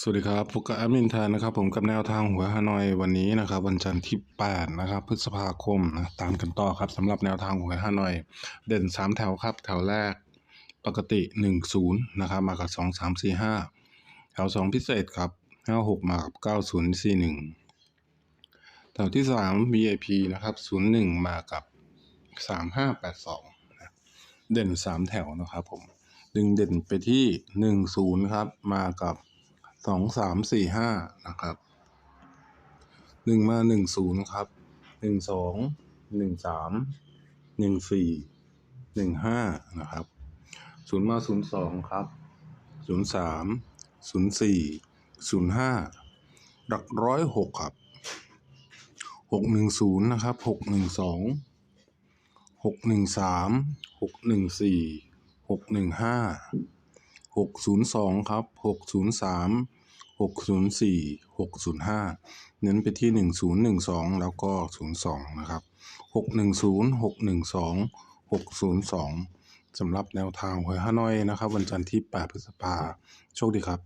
สวัสดีครับพบกับแอดมินแทนนะครับ ผมกับแนวทางหัวฮานอยวันนี้นะครับ วันจันทร์ที่ 8 นะครับ พฤษภาคมนะตามกันต่อครับสำหรับแนวทางหัวฮานอย เด่น 3 แถวครับ แถวแรกปกติ 1 0 นะครับ มากับ 2 3 4 5 แถว 2 พิเศษครับ 5 6 มากับ 9 0 4 1 แถวที่ 3 VIP นะครับ 01 มากับ 3 5 8 2 เด่น 3 แถวนะครับผมดึงเด่นไปที่หนึ่งศูนย์ครับมากับ สองสามสี่ห้านะครับหนึ่งมาหนึ่งศูนย์ครับหนึ่งสองหนึ่งสามหนึ่งสี่หนึ่งห้านะครับศูนย์มาศูนย์สองครับศูนย์สามศูนย์สี่ศูนย์ห้าหลักร้อยหกครับหกหนึ่งศูนย์นะครับหกหนึ่งสองหกหนึ่งสามหกหนึ่งสี่หกหนึ่งห้าหกศูนย์สองครับหกศูนย์สาม หกศูนย์สี่หกศูนย์ห้าเน้นไปที่หนึ่งศูนย์หนึ่งสองแล้วก็ศูนย์สองนะครับหกหนึ่งศูนย์หกหนึ่งสองหกศูนย์สองสำหรับแนวทางหวยฮานอยนะครับ วันจันทร์ที่แปดพฤษภาโชคดีครับ